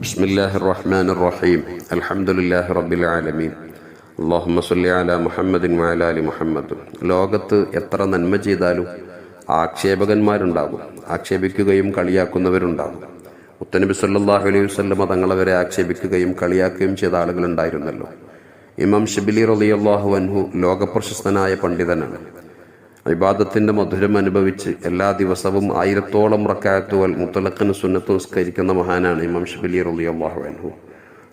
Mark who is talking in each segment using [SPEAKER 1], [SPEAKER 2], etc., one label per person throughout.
[SPEAKER 1] بسم الله الرحمن الرحيم الحمد لله رب العالمين اللهم صل على محمد وعلى ال محمد ലോകത്ത് എത്ര നന്മ ചെയ്താലും ആക്ഷേപകന്മാരുണ്ടാകും ആക്ഷേപിക്കുകയും കളിയാക്കുന്നവരുണ്ടാകും മുത്തനബി സല്ലല്ലാഹു അലൈഹി വസല്ലമ തങ്ങളെ വരെ ആക്ഷേപിക്കുകയും കളിയാക്കുകയും ചെയ്ത ആളുകളുണ്ടായിരുന്നല്ലോ ഇമാം ഷിബിലി റളിയല്ലാഹു അൻഹു ലോകപ്രശസ്തനായ പണ്ഡിതനാണ് ഇബാദത്തിന്റെ മധുരം അനുഭവിച്ച് എല്ലാ ദിവസവും ആയിരത്തോളം റക്കാത്തുകൾ മുത്തലക്കിന് സുന്നത്ത് നിസ്കരിക്കുന്ന മഹാനാണ് ഇമാം ഷബലി റളിയല്ലാഹു അൻഹു.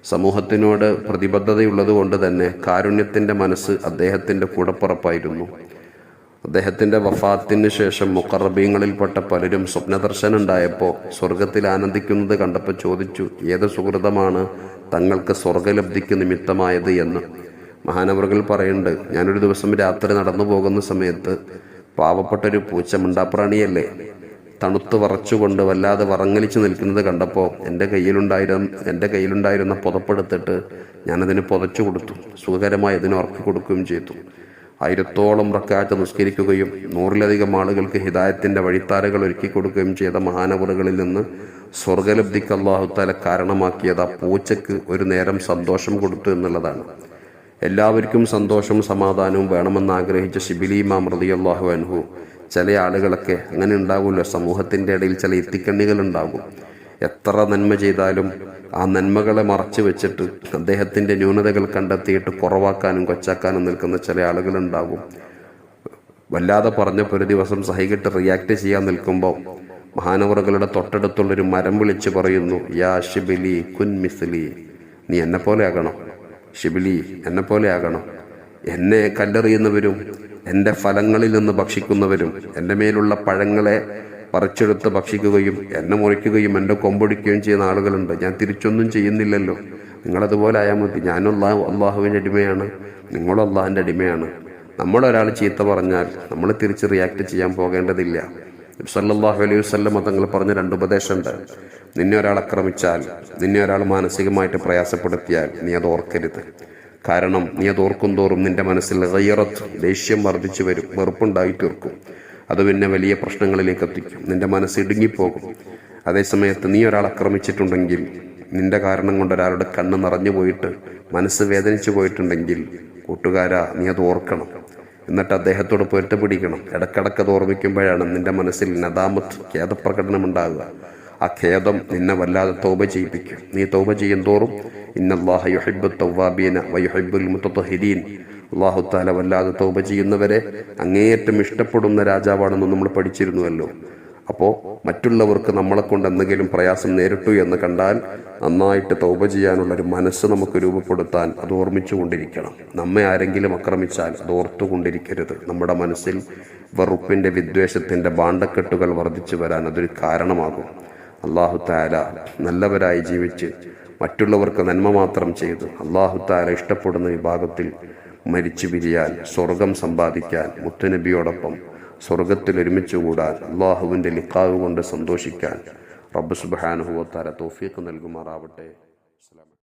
[SPEAKER 1] സമൂഹത്തിനോട് പ്രതിബദ്ധതയുള്ളത് കൊണ്ട് തന്നെ കാരുണ്യത്തിന്റെ മനസ്സ് അദ്ദേഹത്തിന്റെ കൂടപ്പുറപ്പായിരുന്നു. അദ്ദേഹത്തിന്റെ വഫാത്തിന് ശേഷം മുക്കറബീങ്ങളിൽപ്പെട്ട പലരും സ്വപ്നദർശനം ഉണ്ടായപ്പോൾ സ്വർഗത്തിൽ ആനന്ദിക്കുന്നത് കണ്ടപ്പോൾ ചോദിച്ചു ഏത് സുഹൃതമാണ് തങ്ങൾക്ക് സ്വർഗലബ്ധിക്ക് നിമിത്തമായത്? എന്ന്. മഹാനവറുകൾ പറയുന്നുണ്ട് ഞാനൊരു ദിവസം രാത്രി നടന്നു പോകുന്ന സമയത്ത് പാവപ്പെട്ടൊരു പൂച്ച മിണ്ടാപ്രാണിയല്ലേ തണുത്ത് വറച്ചുകൊണ്ട് വല്ലാതെ വറങ്ങലിച്ച് നിൽക്കുന്നത് കണ്ടപ്പോൾ എന്റെ കയ്യിലുണ്ടായിരുന്ന എന്റെ കയ്യിലുണ്ടായിരുന്ന പുതപ്പെടുത്തിട്ട് ഞാനതിന് പുതച്ചു കൊടുത്തു. സുഖകരമായി അതിന് ഉറക്കി കൊടുക്കുകയും ചെയ്തു. ആയിരത്തോളം റക്കാറ്റ് നിസ്കരിക്കുകയും നൂറിലധികം ആളുകൾക്ക് ഹിദായത്തിന്റെ വഴിത്താരകൾ ഒരുക്കി കൊടുക്കുകയും ചെയ്ത മഹാനവറുകളിൽ നിന്ന് സ്വർഗലബ്ധിക്ക് അള്ളാഹുത്താല കാരണമാക്കിയത് ആ പൂച്ചയ്ക്ക് ഒരു നേരം സന്തോഷം കൊടുത്തു എന്നുള്ളതാണ്. എല്ലാവർക്കും സന്തോഷവും സമാധാനവും വേണമെന്ന് ആഗ്രഹിച്ച ഷിബിലി ഇമാം റളിയല്ലാഹു അൻഹു. ചില ആളുകളൊക്കെ അങ്ങനെ ഉണ്ടാകുമല്ലോ സമൂഹത്തിന്റെ ഇടയിൽ ചില എത്തിക്കണ്ണികൾ ഉണ്ടാകും എത്ര നന്മ ചെയ്താലും ആ നന്മകളെ മറച്ചു വെച്ചിട്ട് അദ്ദേഹത്തിന്റെ ന്യൂനതകൾ കണ്ടെത്തിയിട്ട് കുറവാക്കാനും കൊച്ചാക്കാനും നിൽക്കുന്ന ചില ആളുകളുണ്ടാകും. വല്ലാതെ പറഞ്ഞപ്പോൾ ഒരു ദിവസം സഹികിട്ട് റിയാക്ട് ചെയ്യാൻ നിൽക്കുമ്പോൾ മഹാനവറുകളുടെ തൊട്ടടുത്തുള്ളൊരു മരം വിളിച്ച് പറയുന്നു യാ ഷിബിലി കുൻ മിസ്ലി നീ എന്നെ പോലെ ആകണം ഷിബിലി എന്നെ പോലെ ആകണം എന്നെ കല്ലെറിയുന്നവരും എന്റെ ഫലങ്ങളിൽ നിന്ന് ഭക്ഷിക്കുന്നവരും എന്റെ മേലുള്ള പഴങ്ങളെ പറിച്ചെടുത്ത് ഭക്ഷിക്കുകയും എന്നെ മുറിക്കുകയും എന്റെ കൊമ്പൊടിക്കുകയും ചെയ്യുന്ന ആളുകളുണ്ട്. ഞാൻ തിരിച്ചൊന്നും ചെയ്യുന്നില്ലല്ലോ. നിങ്ങളതുപോലെ ആയാൽ മതി. ഞാനും അള്ളാഹു അള്ളാഹുവിന്റെ അടിമയാണ്. നിങ്ങളും അള്ളാഹിന്റെ അടിമയാണ്. നമ്മളൊരാൾ ചീത്ത പറഞ്ഞാൽ നമ്മൾ തിരിച്ച് റിയാക്ട് ചെയ്യാൻ പോകേണ്ടതില്ല. സല്ലല്ലാഹു അലൈഹി വസല്ലം തങ്ങൾ പറഞ്ഞ രണ്ട് ഉപദേശമുണ്ട്. നിന്നെ ഒരാൾ അക്രമിച്ചാൽ നിന്നെ ഒരാൾ മാനസികമായിട്ട് പ്രയാസപ്പെടുത്തിയാൽ നീ അത് ഓർക്കരുത്. കാരണം നീ അത് ഓർക്കും തോറും നിന്റെ മനസ്സിൽ ഗയ്യറത്ത് ദേഷ്യം വർദ്ധിച്ചു വരും വെറുപ്പുണ്ടായി തീർക്കും. അത് പിന്നെ വലിയ പ്രശ്നങ്ങളിലേക്ക് എത്തിക്കും. നിന്റെ മനസ്സ് ഇടുങ്ങിപ്പോകും. അതേസമയത്ത് നീ ഒരാൾ ആക്രമിച്ചിട്ടുണ്ടെങ്കിൽ നിന്റെ കാരണം കൊണ്ട് ഒരാളുടെ കണ്ണ് നിറഞ്ഞു പോയിട്ട് മനസ്സ് വേദനിച്ചു പോയിട്ടുണ്ടെങ്കിൽ കൂട്ടുകാരാ നീ അത് ഓർക്കണം. എന്നിട്ട് അദ്ദേഹത്തോട് പൊരുത്തപിടിക്കണം ഇടക്കിടക്ക് അത് ഓർമ്മിക്കുമ്പോഴാണ് നിന്റെ മനസ്സിൽ നദാമത്ത് ഖേദപ്രകടനം ഉണ്ടാകുക ആ ഖേദം നിന്നെ വല്ലാതെ തോപ ചെയ്യിപ്പിക്കും. നീ തോപ ചെയ്യും തോറും ഇന്നല്ലാഹ യുഹിബു തൗവാബീന വയുഹിബുൽ മുത്തഹിദീൻ. അള്ളാഹു താല വല്ലാതെ തോപ ചെയ്യുന്നവരെ അങ്ങേയറ്റം ഇഷ്ടപ്പെടുന്ന രാജാവാണെന്ന് നമ്മൾ പഠിച്ചിരുന്നുവല്ലോ. അപ്പോൾ മറ്റുള്ളവർക്ക് നമ്മളെ കൊണ്ട് എന്തെങ്കിലും പ്രയാസം നേരിട്ടു എന്ന് കണ്ടാൽ നന്നായിട്ട് തൗപ ചെയ്യാനുള്ള ഒരു മനസ്സ് നമുക്ക് രൂപപ്പെടുത്താൻ അത് ഓർമ്മിച്ചുകൊണ്ടിരിക്കണം നമ്മെ ആരെങ്കിലും ആക്രമിച്ചാൽ അത് ഓർത്തുകൊണ്ടിരിക്കരുത് നമ്മുടെ മനസ്സിൽ വെറുപ്പിന്റെ വിദ്വേഷത്തിന്റെ ബാണ്ടക്കെട്ടുകൾ വർദ്ധിച്ചു വരാൻ അതൊരു കാരണമാകും. അള്ളാഹു താല നല്ലവരായി ജീവിച്ച് മറ്റുള്ളവർക്ക് നന്മ മാത്രം ചെയ്ത് അള്ളാഹു താല ഇഷ്ടപ്പെടുന്ന വിഭാഗത്തിൽ മരിച്ചു പിരിയാൻ സ്വർഗം സമ്പാദിക്കാൻ മുത്തുനബിയോടൊപ്പം സ്വർഗത്തിൽ ഒരുമിച്ച് കൂടാൻ അള്ളാഹുവിന്റെ ലിക്കാവ് കൊണ്ട് സന്തോഷിക്കാൻ. റബ്ബ് സുബാനുഹുവത്താര തോഫീക്ക് നൽകുമാറാവട്ടെ.